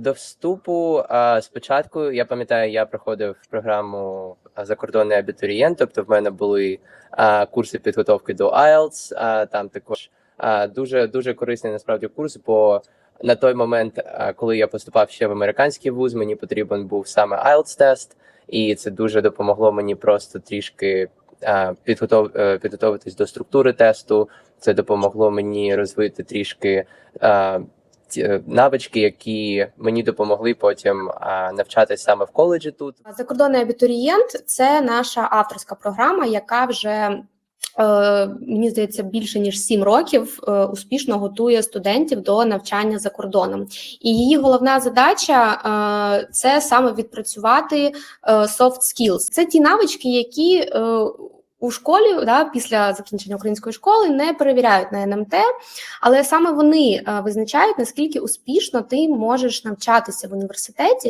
До вступу спочатку я пам'ятаю, я проходив програму закордонний абітурієнт, тобто в мене були курси підготовки до IELTS, там також дуже дуже корисний насправді курс, бо на той момент, коли я поступав ще в американський вуз, мені потрібен був саме IELTS тест, і це дуже допомогло мені просто трішки а, підготов, е, підготовитись до структури тесту. Це допомогло мені розвити трішки. Навички, які мені допомогли потім а, навчатись саме в коледжі тут. Закордонний абітурієнт це наша авторська програма, яка вже е, мені здається більше ніж сім років е, успішно готує студентів до навчання за кордоном. І її головна задача е, це саме відпрацювати е, soft skills. Це ті навички, які е, у школі да, після закінчення української школи не перевіряють на НМТ, але саме вони е, визначають наскільки успішно ти можеш навчатися в університеті